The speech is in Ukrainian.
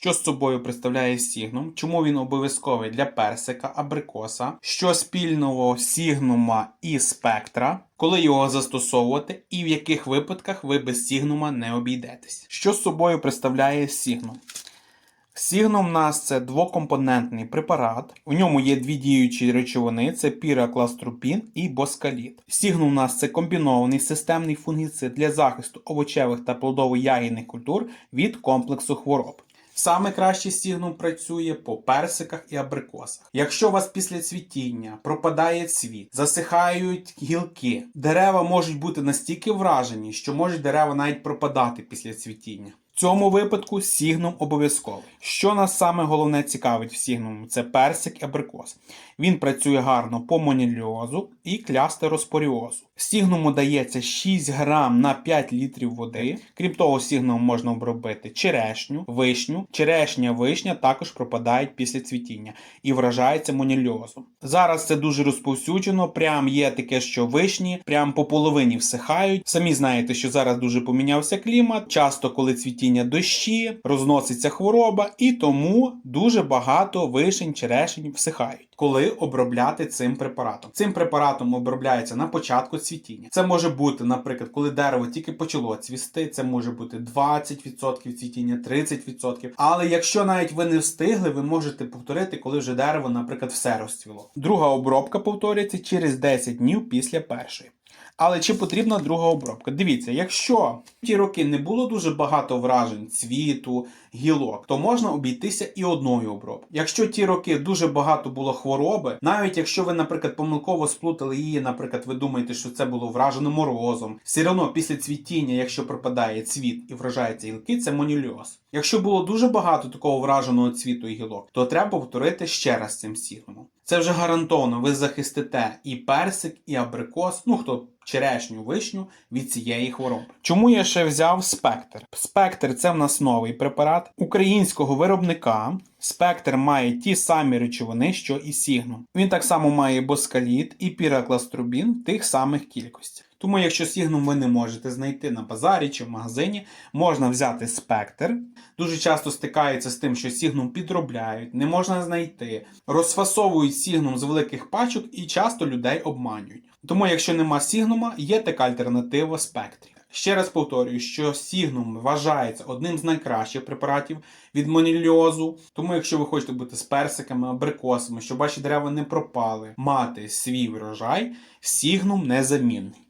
що з собою представляє сігнум, чому він обов'язковий для персика, абрикоса, що спільного сігнума і спектра, коли його застосовувати, і в яких випадках ви без сігнума не обійдетесь. Що з собою представляє сігнум? Сігнум у нас це двокомпонентний препарат. У ньому є дві діючі речовини: це піракластрупін і боскаліт. Сігнум у нас це комбінований системний фунгіцид для захисту овочевих та плодово-ягідних культур від комплексу хвороб. Саме краще стігнум працює по персиках і абрикосах. Якщо у вас після цвітіння пропадає цвіт, засихають гілки, дерева можуть бути настільки вражені, що можуть дерева навіть пропадати після цвітіння. В цьому випадку сігнум обов'язковий. Що нас саме головне цікавить в сігнуму, це персик і абрикос. Він працює гарно по монільозу і клястероспоріозу. Сігнуму дається 6 грам на 5 літрів води. Крім того, сігнумом можна обробити черешню, вишню. Черешня, вишня також пропадають після цвітіння і вражається монільозом. Зараз це дуже розповсюджено. Прям є таке, що вишні прям по половині всихають. Самі знаєте, що зараз дуже помінявся клімат. Часто, коли цвітіння дощі, розноситься хвороба, і тому дуже багато вишень, черешень всихають. Коли обробляти цим препаратом? Цим препаратом обробляється на початку цвітіння. Це може бути, наприклад, коли дерево тільки почало цвісти, це може бути 20% цвітіння, 30%. Але якщо навіть ви не встигли, ви можете повторити, коли вже дерево, наприклад, все розцвіло. Друга обробка повторюється через 10 днів після першої. Але чи потрібна друга обробка? Дивіться, якщо в ті роки не було дуже багато вражень цвіту, гілок, то можна обійтися і одною обробкою. Якщо ті роки дуже багато було хвороби, навіть якщо ви, наприклад, помилково сплутали її, наприклад, ви думаєте, що це було вражено морозом, все одно після цвітіння, якщо пропадає цвіт і вражаються гілки, це монільоз. Якщо було дуже багато такого враженого цвіту і гілок, то треба повторити ще раз цим сігнумом. Це вже гарантовано, ви захистите і персик, і абрикос, ну хто go. Черешню, вишню від цієї хвороби. Чому я ще взяв спектр? Спектр це в нас новий препарат українського виробника. Спектр має ті самі речовини, що і сігнум. Він так само має боскаліт і піракластрубін тих самих кількостях. Тому, якщо сігнум ви не можете знайти на базарі чи в магазині, можна взяти спектр. Дуже часто стикаються з тим, що сігнум підробляють, не можна знайти, розфасовують сігнум з великих пачок і часто людей обманюють. Тому, якщо нема сігнума, є така альтернатива спектрі. Ще раз повторюю, що сігнум вважається одним з найкращих препаратів від монільозу. Тому, якщо ви хочете бути з персиками, абрикосами, щоб ваші дерева не пропали, мати свій врожай, сігнум незамінний.